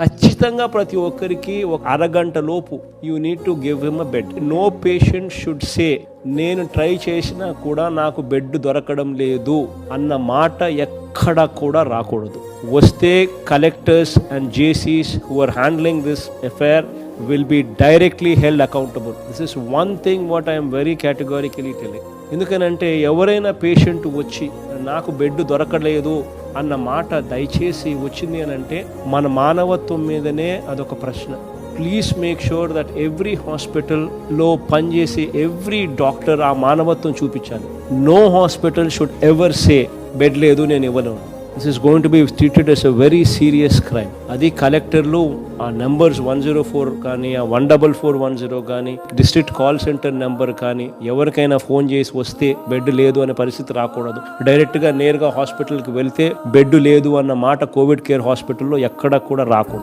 ఖచ్చితంగా ప్రతి ఒక్కరికి ఒక అరగంట లోపు you need to give him a bed no patient should say నేను ట్రై చేసినా కూడా నాకు బెడ్ దొరకడం లేదు అన్న మాట ఎక్కడ కూడా రాకూడదు. వస్తే collectors and జేసీస్ who are handling this affair will be directly held accountable this is one thing what I'm very categorically telling ఎందుకనంటే ఎవరైనా పేషెంట్ వచ్చి నాకు బెడ్ దొరకలేదు అన్న మాట దయచేసి వచ్చింది అని అంటే మన మానవత్వం మీదనే అదొక ప్రశ్న. Please make sure that every హాస్పిటల్లో పనిచేసే ఎవ్రీ డాక్టర్ ఆ మానవత్వం చూపించాలి. No hospital should ever say bed లేదు నేను ఇవ్వను. This is going to be treated as a very serious crime అది కలెక్టర్లు ఆ నెంబర్స్ వన్ జీరో ఫోర్ కానీ ఆ one double four one zero కానీ డిస్ట్రిక్ట్ కాల్ సెంటర్ నెంబర్ కానీ ఎవరికైనా ఫోన్ చేసి వస్తే బెడ్ లేదు అనే పరిస్థితి రాకూడదు. డైరెక్ట్గా నేరుగా హాస్పిటల్కి వెళ్తే బెడ్ లేదు అన్న మాట కోవిడ్ కేర్ హాస్పిటల్లో ఎక్కడ కూడా రాకూడదు.